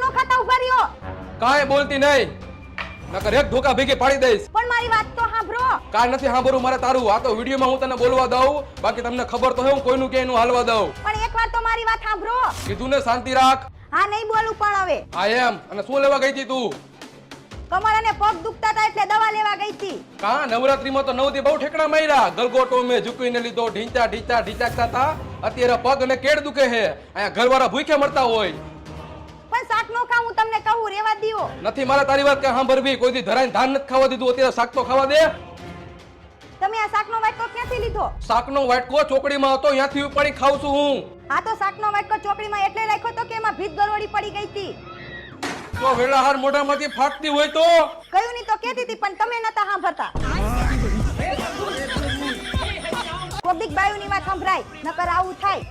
નો ખાતા ઊભા રહ્યો. કાંઈ બોલતી નહીં. નકર એક ધોકા ભેગી પાડી દઈશ. પણ મારી વાત તો સાંભળો. કાંઈ નથી સાંભળવું મારે તારું. આ તો વિડીયોમાં હું તને બોલવા દઉં. બાકી તમને ખબર તો હે હું કોઈનું કે એનું હાલવા દઉં. પણ એકવાર તો મારી વાત સાંભળો. કીધું ને શાંતિ રાખ. હા નહીં બોલું પણ હવે. આ એમ. અને શું લેવા ગઈ હતી તું? કમર અને પગ દુખતા હતા એટલે દવા લેવા ગઈ હતી. કા? નવરાત્રીમાં તો નવથી બહુ ઠેકડા માર્યા. ગલગોટો મેં ઝૂકીને લીધો ઢીંચા ઢીંચા ઢીંચાકતા હતા. અત્યારે પગ અને કેડ દુખે છે. અહીંયા ઘરવાળા ભૂખ્યા મરતા હોય. શાક નો ખાવ હું તમને કહું રેવા દીઓ નથી મારે તારી વાત કે સાંભળવી. કોઈ દી ધરાઈને ધાન નથી ખાવા દીધું. અત્યારે શાક તો ખાવા દે. તમે આ શાકનો વાટકો ક્યાંથી લીધો? શાકનો વાટકો ચોકડીમાં હતો ત્યાંથી ઉપાડી ખાઉં છું હું. આ તો શાકનો વાટકો ચોકડીમાં એટલે રાખ્યો તો કે એમાં ભીત ગરવડી પડી ગઈ હતી? તો વેળાહાર મોઢામાંથી ફાટતી હોય તો? કયું નહીં તો કેતી હતી પણ તમે નતા સાંભળતા. કોબિક બાયુની વાત સંભળાય નકર આવું થાય.